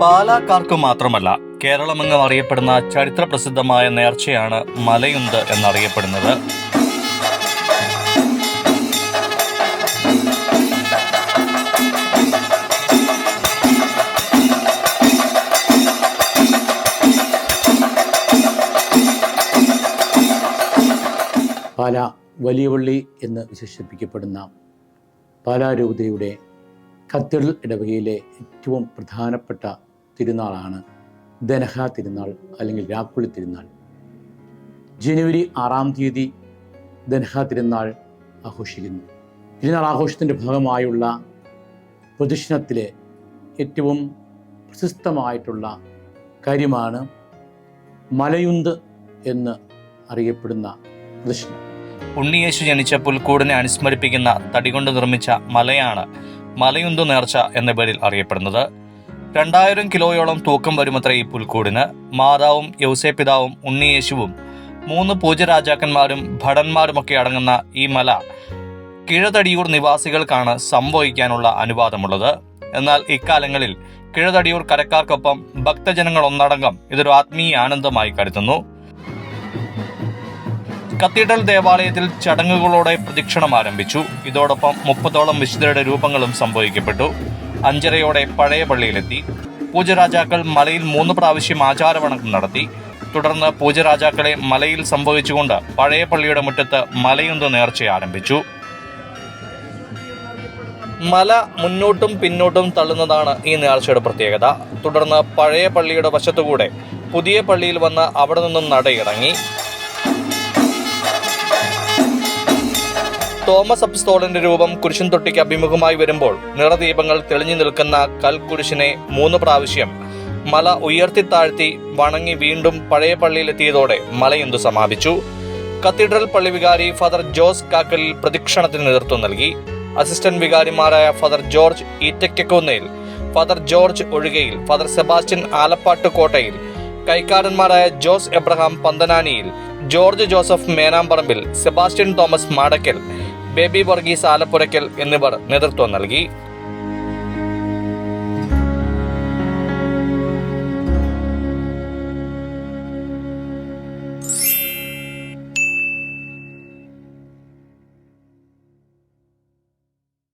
പാലാക്കാർക്ക് മാത്രമല്ല കേരളമെങ്ങും അറിയപ്പെടുന്ന ചരിത്ര പ്രസിദ്ധമായ നേർച്ചയാണ് മലയുണ്ട് എന്നറിയപ്പെടുന്നത്. പാല വലിയവള്ളി എന്ന് വിശേഷിപ്പിക്കപ്പെടുന്ന പാലാരൂപതയുടെ കത്തീഡ്രൽ ഇടവകയിലെ ഏറ്റവും പ്രധാനപ്പെട്ട തിരുനാളാണ്. ദനഹ തിരുനാൾ അല്ലെങ്കിൽ രാക്കുളി തിരുനാൾ. ജനുവരി ആറാം തീയതി ദനഹ തിരുനാൾ ആഘോഷിക്കുന്നു. തിരുനാൾ ആഘോഷത്തിന്റെ ഭാഗമായുള്ള പ്രദക്ഷിണത്തിലെ ഏറ്റവും പ്രശസ്തമായിട്ടുള്ള കാര്യമാണ് മലയുന്ത് എന്ന് അറിയപ്പെടുന്ന പ്രദക്ഷിണം. ഉണ്ണിയേശു ജനിച്ച പുൽക്കൂടിനെ അനുസ്മരിപ്പിക്കുന്ന തടികൊണ്ട് നിർമ്മിച്ച മലയാണ് മലയുന്ത് നേർച്ച എന്ന പേരിൽ അറിയപ്പെടുന്നത്. രണ്ടായിരം കിലോയോളം തൂക്കം വരുമത്ര ഈ പുൽക്കൂടിന്. മാതാവും യൗസേപിതാവും ഉണ്ണിയേശുവും മൂന്ന് പൂജരാജാക്കന്മാരും ഭടന്മാരുമൊക്കെ അടങ്ങുന്ന ഈ മല കിഴതടിയൂർ നിവാസികൾക്കാണ് സംഭവിക്കാനുള്ള അനുവാദമുള്ളത്. എന്നാൽ ഇക്കാലങ്ങളിൽ കിഴതടിയൂർ കരക്കാർക്കൊപ്പം ഭക്തജനങ്ങൾ ഒന്നടങ്കം ഇതൊരു ആത്മീയ ആനന്ദമായി കരുതുന്നു. കത്തീഡ്രൽ ദേവാലയത്തിൽ ചടങ്ങുകളോടെ പ്രദക്ഷിണം ആരംഭിച്ചു. ഇതോടൊപ്പം മുപ്പതോളം വിശുദ്ധരുടെ രൂപങ്ങളും സംഭവിക്കപ്പെട്ടു അഞ്ചരയോടെ പഴയ പള്ളിയിലെത്തി. പൂജരാജാക്കൾ മലയിൽ മൂന്ന് പ്രാവശ്യം ആചാരവണക്കം നടത്തി. തുടർന്ന് പൂജരാജാക്കളെ മലയിൽ സംഭവിച്ചുകൊണ്ട് പഴയ പള്ളിയുടെ മുറ്റത്ത് മലയുന്ത് നേർച്ച ആരംഭിച്ചു. മല മുന്നോട്ടും പിന്നോട്ടും തള്ളുന്നതാണ് ഈ നേർച്ചയുടെ പ്രത്യേകത. തുടർന്ന് പഴയ പള്ളിയുടെ വശത്തുകൂടെ പുതിയ പള്ളിയിൽ വന്ന് അവിടെ നിന്നും നടയിറങ്ങി. തോമസ് അപ്സ്തോളിന്റെ രൂപം കുരിശുംതൊട്ടിക്ക് അഭിമുഖമായി വരുമ്പോൾ നിറദീപങ്ങൾ തെളിഞ്ഞു നിൽക്കുന്ന കൽക്കുരിശിനെ മൂന്ന് പ്രാവശ്യം മല ഉയർത്തി താഴ്ത്തി വണങ്ങി വീണ്ടും പഴയ പള്ളിയിലെത്തിയതോടെ മലയുന്തു സമാപിച്ചു. കത്തീഡ്രൽ പള്ളി വികാരി ഫാദർ ജോസ് കാക്കലിൽ പ്രദക്ഷിണത്തിന് നേതൃത്വം നൽകി. അസിസ്റ്റന്റ് വികാരിമാരായ ഫാദർ ജോർജ് ഈറ്റയ്ക്കൊന്നയിൽ ഫാദർ ജോർജ് ഒഴുകയിൽ ഫാദർ സെബാസ്റ്റ്യൻ ആലപ്പാട്ട് കോട്ടയിൽ കൈക്കാരന്മാരായ ജോസ് എബ്രഹാം പന്തനാനിയിൽ ജോർജ് ജോസഫ് മേനാമ്പറമ്പിൽ സെബാസ്റ്റ്യൻ തോമസ് മാടക്കൽ ബേബി വർഗീസ് ആലപ്പുരയ്ക്കൽ എന്നിവർ നേതൃത്വം നൽകി